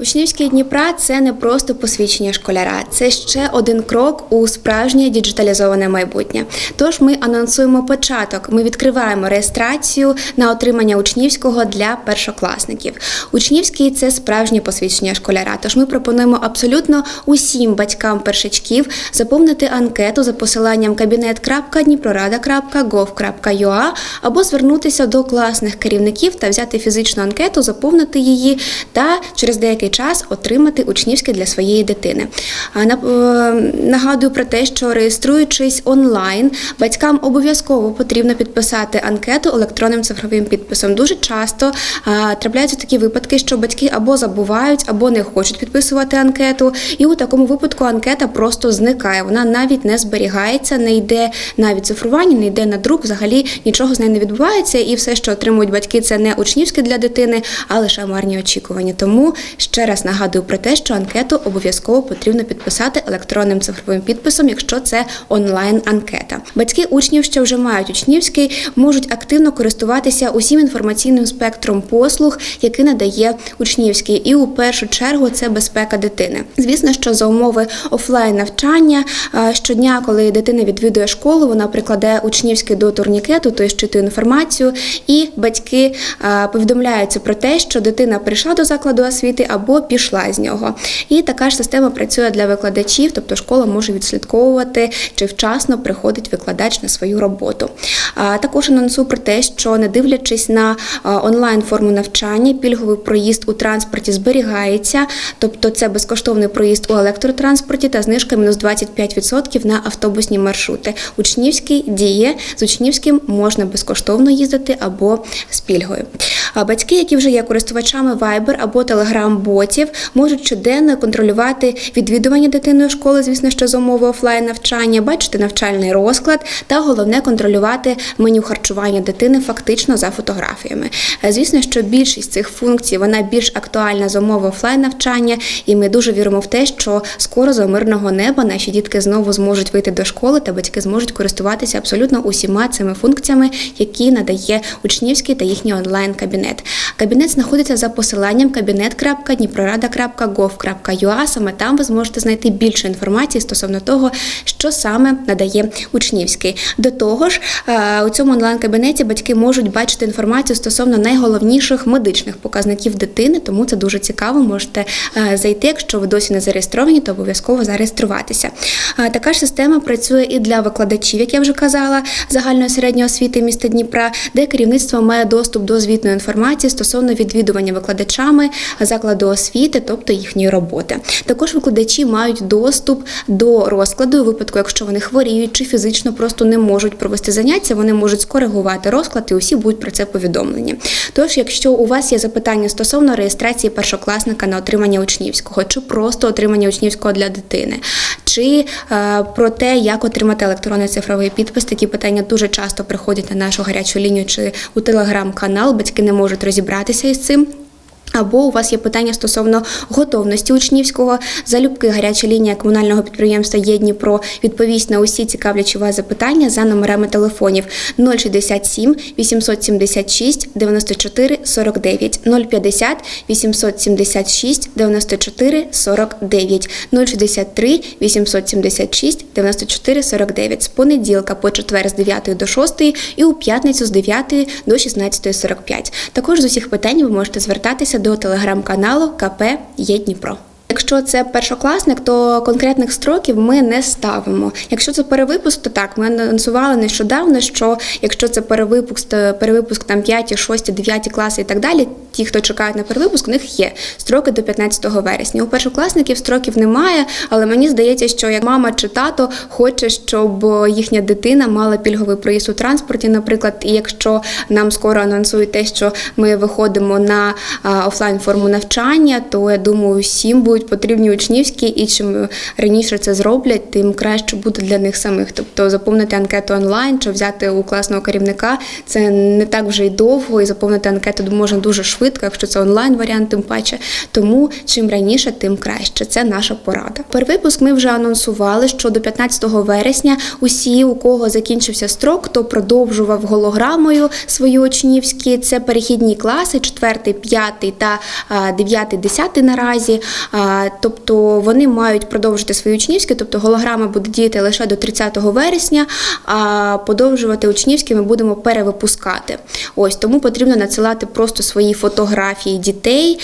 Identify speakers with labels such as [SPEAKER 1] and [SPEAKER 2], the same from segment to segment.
[SPEAKER 1] Учнівські Дніпра це не просто посвідчення школяра, це ще один крок у справжнє діджиталізоване майбутнє. Тож ми анонсуємо початок. Ми відкриваємо реєстрацію на отримання учнівського для першокласників. Учнівський це справжнє посвідчення школяра. Тож ми пропонуємо абсолютно усім батькам першачків заповнити анкету за посиланням кабінет.дніпрорада.gov.ua або звернутися до класних керівників та взяти фізичну анкету, заповнити її та через деякий час отримати учнівське для своєї дитини. Е, Нагадую про те, що реєструючись онлайн, батькам обов'язково потрібно підписати анкету електронним цифровим підписом. Дуже часто трапляються такі випадки, що батьки або забувають, або не хочуть підписувати анкету, і у такому випадку анкета просто зникає. Вона навіть не зберігається, не йде на відцифрування, не йде на друк. Взагалі нічого з нею не відбувається, і все, що отримують батьки, це не учнівське для дитини, а лише марні очікування. Тому ще раз нагадую про те, що анкету обов'язково потрібно підписати електронним цифровим підписом, якщо це онлайн-анкета. Батьки учнів, що вже мають учнівський, можуть активно користуватися усім інформаційним спектром послуг, які надає учнівський, і у першу чергу це безпека дитини. Звісно, що за умови офлайн навчання щодня, коли дитина відвідує школу, вона прикладає учнівський до турнікету, то щитує інформацію, і батьки повідомляються про те, що дитина прийшла до закладу освіти або пішла з нього. І така ж система працює для викладачів, тобто школа може відслідковувати, чи вчасно приходить викладач на свою роботу. Також анонсую про те, що не дивлячись на онлайн форму навчання, пільговий проїзд у транспорті зберігається, тобто це безкоштовний проїзд у електротранспорті та знижка мінус 25% на автобусні маршрути. Учнівський діє з учнівським можна безкоштовно їздити або з пільгою. Батьки, які вже є користувачами Viber або Telegram-ботів, можуть щоденно контролювати відвідування дитиною школи, звісно, що за умови офлайн навчання, бачити навчальний розклад та головне контролювати меню харчування дитини фактично за фотографіями. Е, Звісно, що більшість цих функцій вона більш актуальна за умови офлайн навчання, і ми дуже віримо в те, що скоро за мирного неба наші дітки знову зможуть вийти до школи, та батьки зможуть користуватися абсолютно усіма цими функціями, які надає учнівський та їхній онлайн кабінет. Кабінет знаходиться за посиланням кабінет.дніпрорада.gov.ua. Саме там ви зможете знайти більше інформації стосовно того, що саме надає учнівський. До того ж, е, у цьому онлайн-кабінеті батьки можуть бачити інформацію стосовно найголовніших медичних показників дитини, тому це дуже цікаво. Можете е, зайти, якщо ви досі не зареєстровані, то обов'язково зареєструватися. Е, Така ж система працює і для викладачів, як я вже казала, загальної середньої освіти міста Дніпра, де керівництво має доступ до звітної інформації стосовно відвідування викладачами закладу освіти, тобто їхньої роботи. Також викладачі мають доступ до розкладу у випадку, якщо вони хворіють чи фізично просто не можуть провести заняття, вони можуть скоригувати розклад і усі будуть про це повідомлені. Тож, якщо у вас є запитання стосовно реєстрації першокласника на отримання учнівського, чи просто отримання учнівського для дитини, чи е, про те, як отримати електронний цифровий підпис, такі питання дуже часто приходять на нашу гарячу лінію чи у телеграм-канал. Батьки не можуть розібратися із цим. Або у вас є питання стосовно готовності учнівського залюбки гаряча лінія комунального підприємства «Є Дніпро» відповість на усі цікавлячі вас запитання за номерами телефонів 067 876 94 49 050 876 94 49 063 876 94 49 з понеділка по четвер з 9 до 6 і у п'ятницю з 9 до 16.45. Також з усіх питань ви можете звертатися до телеграм-каналу КП «Є Дніпро». Якщо це першокласник, то конкретних строків ми не ставимо. Якщо це перевипуск, то так ми анонсували нещодавно, що якщо це перевипуск, то перевипуск там 5, 6, 9 класи і так далі. Ті, хто чекають на перевипуск, у них є строки до 15 вересня. У першокласників строків немає, але мені здається, що як мама чи тато хоче, щоб їхня дитина мала пільговий проїзд у транспорті, наприклад, і якщо нам скоро анонсують те, що ми виходимо на офлайн форму навчання, то я думаю, всім будуть потрібні учнівські, і чим раніше це зроблять, тим краще буде для них самих. Тобто заповнити анкету онлайн чи взяти у класного керівника це не так вже й довго, і заповнити анкету можна дуже швидко, якщо це онлайн варіант, тим паче. Тому чим раніше, тим краще. Це наша порада. Перевипуск ми вже анонсували, що до 15 вересня усі, у кого закінчився строк, хто продовжував голограмою свої учнівські, це перехідні класи, 4, 5 та 9, 10 наразі. Тобто вони мають продовжити свої учнівські, тобто голограма буде діяти лише до 30 вересня, а подовжувати учнівські ми будемо перевипускати. Ось тому потрібно надсилати просто свої фотографії дітей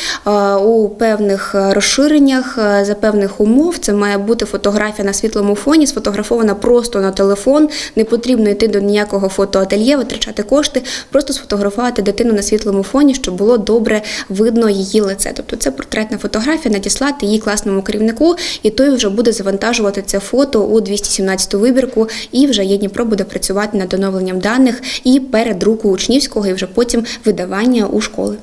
[SPEAKER 1] у певних розширеннях е, за певних умов. Це має бути фотографія на світлому фоні, сфотографована просто на телефон. Не потрібно йти до ніякого фотоательє, витрачати кошти, просто сфотографувати дитину на світлому фоні, щоб було добре видно її лице. Тобто це портретна фотографія, надіслати її класному керівнику, і той вже буде завантажувати це фото у 217 вибірку, і вже є Дніпро буде працювати над оновленням даних і передруку учнівського, і вже потім видавання у школи.